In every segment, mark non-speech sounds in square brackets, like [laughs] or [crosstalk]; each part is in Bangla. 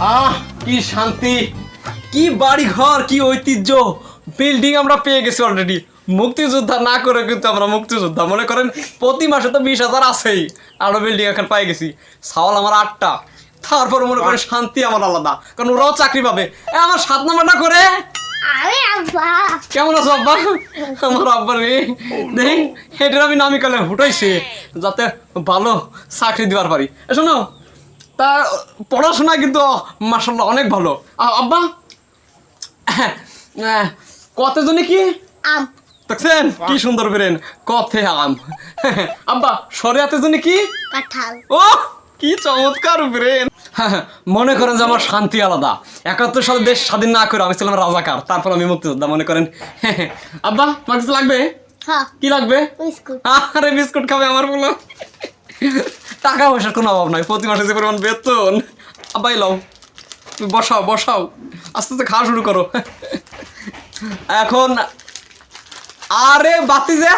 আহ কি শান্তি। কি বাড়ি ঘর কি ঐতিহ্য। বিল্ডিং আমরা পেয়ে গেছি অলরেডি মুক্তিযোদ্ধা না করে কিন্তু আমরা মুক্তিযোদ্ধা। মনে করেন প্রতি মাসে তো বিশ হাজার আছেই। আরও বিল্ডিং এখন পাই গেছি। সাওয়াল আমার আটটা। তারপর মনে করেন শান্তি আমার আলাদা। কারণ ওরাও চাকরি পাবে। আমার সাত নাম্বারটা করে? আরে আব্বা। কেমন আছো আব্বা? আমার আব্বা রে। দেখ হেঁটে আমি নামি কালে হুটাইছে যাতে ভালো চাকরি দিবার পারি। শোনো তা পড়াশোনা কিন্তু মাসাল্লাহ অনেক ভালো। আব্বা? আহ, কত জনে কি? আম। দেখছেন? কি সুন্দর বেরেন কথে আম। [laughs] আব্বা সরে হাতে জন্য কি? কাঁঠাল। ও কি চমৎকার ব্রেন মনে করেন যে আমার শান্তি আলাদা। একাত্তর সালে দেশ স্বাধীন না করে আমি ছিলাম রাজাকার তারপর আমি মুক্তিযোদ্ধা মনে করেন। আব্বা তোমার কিছু লাগবে? হ্যাঁ। কি লাগবে? বিস্কুট। আরে বিস্কুট খাবে আমার বলো। টাকা পয়সার কোনো অভাব নাই প্রতি মাসে যে পরিমাণ বেতন। আব্বাই লও তুমি বসাও বসাও আস্তে আস্তে খাওয়া শুরু করো। এখন আরে বাতি যে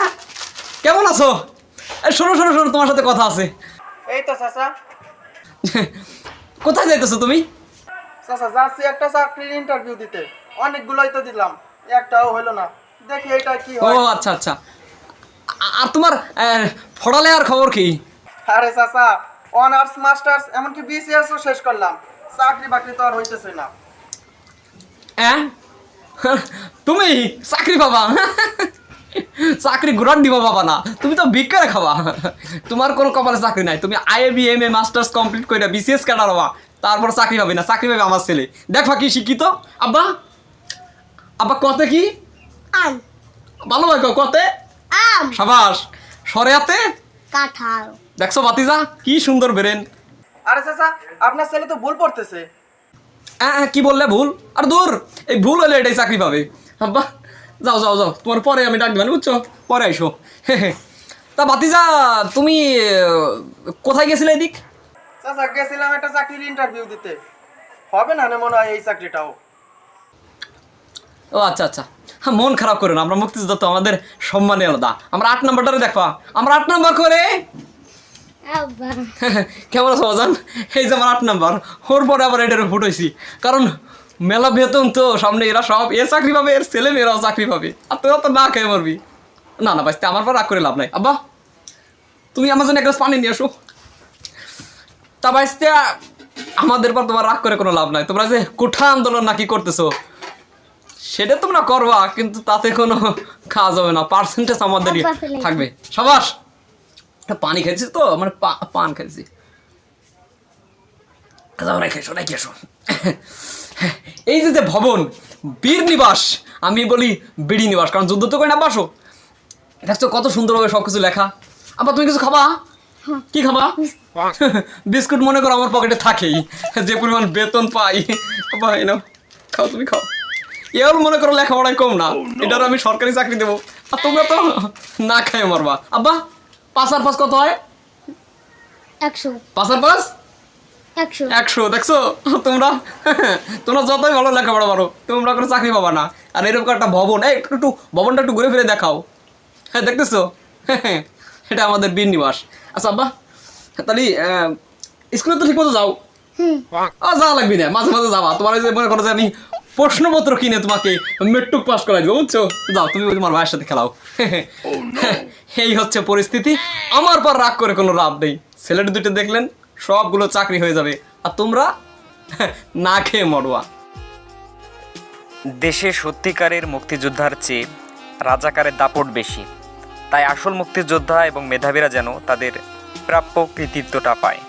কেমন আছো? শোনো শোনো শোনো তোমার সাথে কথা আছে। এই তো চাচা। কোথায় যাইতেছো তুমি? চাচা যাচ্ছি একটা চাকরির ইন্টারভিউ দিতে। অনেকগুলোই তো দিলাম একটাও হলো না। দেখি এটা কি ও আচ্ছা আচ্ছা। আর তোমার আহ, পড়ালেখার খবর কি? আরে চাচা অনার্স মাস্টার্স এমনকি বিসিএস ও শেষ করলাম। চাকরি বাকরি তো আর হইতেছে না। হ্যাঁ তুমি চাকরি পাবা? চাকরি গ্রান্ট দিবা পাবা না। তুমি তো ভিক্ষারে খাবা। তোমার কোনো কপালে চাকরি নাই। তুমি IAB M A masters complete করে বিসিএস ক্যাডার হবা। তারপর চাকরি পাবে না। চাকরি পাবে আমার ছেলে। দেখবা কি শিক্ষিত? আব্বা আব্বা কতে কি? আম। ভালো ভাই কতে? আম। সাবাস। সরে হাতে কাঁঠাল। দেখছ বাতিজা কি সুন্দর বেরেন আরে চাচা আপনার ছেলে তো ভুল পড়তেছে। হ্যাঁ কি বললে ভুল? আর দূর এই ভুল হলে এটাই চাকরি পাবে। আব্বা যাও যাও যাও তোমার পরে আমি ডাক দিবানি বুঝছ? পরে আইসো। তা বাতিজা তুমি কোথায় গেছিলে এদিক? চাচা গেছিলাম একটা চাকরির ইন্টারভিউ দিতে। হবে না না মনে হয় এই চাকরিটাও। ও আচ্ছা আচ্ছা। হ্যাঁ মন খারাপ করো না আমরা মুক্তিযোদ্ধা তো আমাদের সম্মানে আলাদা। আমরা আট নাম্বারটারে দেখবা আমরা আট নাম্বার করে [laughs] কেমন আছো অজান এই যে আমার আট নাম্বার ওর পরে আবার এটার ফুট হয়েছি কারণ মেলা বেতন তো সামনে এরা সব এ চাকরি পাবে এর ছেলে মেয়েরাও চাকরি পাবে। আর তোরা তো না খেয়ে মরবি। না না বাঁচতে আমার পর রাগ করে লাভ নাই। আব্বা তুমি আমার জন্য এক গ্লাস পানি নিয়ে আসো। তা বাঁচতে আমাদের পর তোমার রাগ করে কোনো লাভ নাই। তোমরা যে কুঠা আন্দোলন নাকি করতেছো সেটা তোমরা করবা কিন্তু তাতে কোনো খাওয়া যাবে না। পার্সেন্টেজ আমাদেরই থাকবে। সবাস! পানি খেয়েছি তো মানে পান খেয়েছি। রেখে এসো রেখে এসো। এই যে যে ভবন বীর নিবাস আমি বলি বিড়ি নিবাস কারণ যুদ্ধ তো করে না বাসো। দেখছ কত সুন্দরভাবে সব কিছু লেখা। আবার তুমি কিছু খাবা? কি খাবা? বিস্কুট মনে করো আমার পকেটে থাকেই যে পরিমাণ বেতন পাই। ভাই নাও খাও তুমি খাও। এর মনে করো লেখাপড়ায় কম না এটার আমি সরকারি চাকরি দেবো। আর তোমরা তো না খাই মারবা। আব্বা পাঁচ আর পাঁচ কত হয়? একশো। পাঁচ আর পাঁচ? একশো। দেখছ? তোমরা তোমরা যতই ভালো লেখাপড়া পারো তোমরা কোনো চাকরি পাবা না। আর এরকম একটা ভবন এই একটু ভবনটা একটু ঘুরে ফিরে দেখাও। হ্যাঁ দেখতেছো? এটা আমাদের বীর নিবাস আচ্ছা আব্বা তাহলে স্কুলে তো ঠিক মতো যাও। যাওয়া লাগবি না মাঝে মাঝে যাবা। তোমার যে মনে করো যে আমি প্রশ্নপত্র কিনে তোমাকে মেট্রিক পাস করাই দেবো বুঝছ? যাও তুমি ওই তোমার ভাইয়ের সাথে খেলাও। [laughs] এই হচ্ছে পরিস্থিতি। আমার পর রাগ করে কোনো লাভ নেই। ছেলেটা দুটো দেখলেন সবগুলো চাকরি হয়ে যাবে। আর তোমরা [laughs] না খেয়ে মরবা। দেশে সত্যিকারের মুক্তিযোদ্ধার চেয়ে রাজাকারের দাপট বেশি। তাই আসল মুক্তিযোদ্ধা এবং মেধাবীরা যেন তাদের প্রাপ্য কৃতিত্বটা পায়।